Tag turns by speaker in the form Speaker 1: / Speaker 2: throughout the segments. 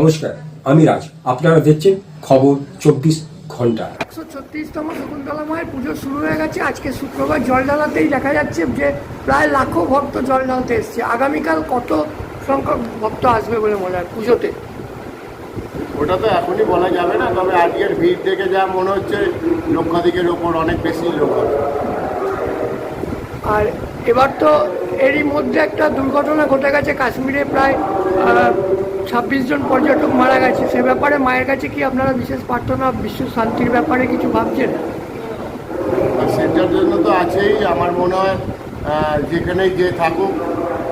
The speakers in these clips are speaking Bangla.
Speaker 1: নমস্কার আমি রাজ। আপনারা দেখছেন খবর চব্বিশ ঘণ্টা।
Speaker 2: একশো ছত্রিশতম শকুন্তলা মায়ের পুজো শুরু হয়ে গেছে। আজকে শুক্রবার জল ঢালাতেই দেখা যাচ্ছে যে প্রায় লাখো ভক্ত জল ঢালতে এসছে। আগামীকাল কত সংখ্যক ভক্ত আসবে বলে মনে হয় পুজোতে?
Speaker 3: ওটা তো এখনই বলা যাবে না তবে আজকের ভিড় দেখে যা মনে হচ্ছে লক্ষাধিকের ওপর অনেক বেশি লোক হবে।
Speaker 2: আর এবার তো এরই মধ্যে একটা দুর্ঘটনা ঘটে গেছে কাশ্মীরে প্রায় ছাব্বিশ জন পর্যটক মারা গেছে। সে ব্যাপারে মায়ের কাছে কি আপনারা বিশেষ প্রার্থনা বিশ্ব শান্তির ব্যাপারে কিছু ভাবছেন?
Speaker 3: সেটার জন্য তো আছেই। আমার মনে হয় যেখানেই যে থাকুক,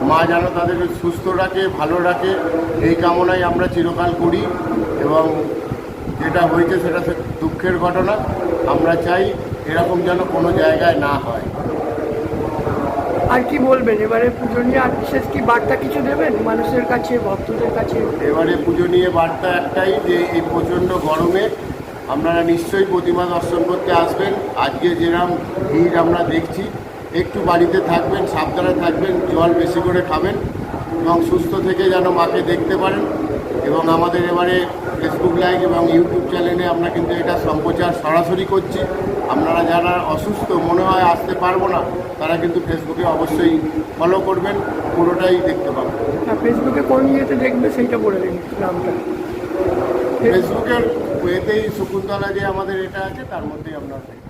Speaker 3: মা যেন তাদেরকে সুস্থ রাখে, ভালো রাখে, এই কামনাই আমরা চিরকাল করি। এবং যেটা হয়েছে সেটা দুঃখের ঘটনা। আমরা চাই এরকম যেন কোনো জায়গায় না হয়।
Speaker 2: আর কি বলবেন? এবারে পুজো নিয়ে আর বিশেষ কি বার্তা কিছু দেবেন? মানুষের কাছে, ভক্তদের কাছে?
Speaker 3: এবারে পুজো নিয়ে বার্তা একটাই যে, এই প্রচণ্ড গরমে আপনারা নিশ্চয়ই প্রতিমা দর্শন করতে আসবেন। আজকে যেরকম ভিড় আমরা দেখছি, একটু বাড়িতে থাকবেন, সাবধানে থাকবেন, জল বেশি করে খাবেন এবং সুস্থ থেকে যেন মাকে দেখতে পারেন। এবং আমাদের এবারে ফেসবুক লাইভ এবং ইউটিউব চ্যানেলে আমরা কিন্তু এটা সম্প্রচার সরাসরি করছি। আপনারা যারা অসুস্থ মনে হয় আসতে পারব না তারা কিন্তু ফেসবুকে অবশ্যই ফলো করবেন পুরোটাই দেখতে পাবেন।
Speaker 2: ফেসবুকে কোন ইয়েতে দেখবে সেইটা বলে দিন নামটা।
Speaker 3: ফেসবুকের ওয়েতেই শকুন্তলা যে আমাদের এটা আছে তার মধ্যেই আপনারা দেখবেন।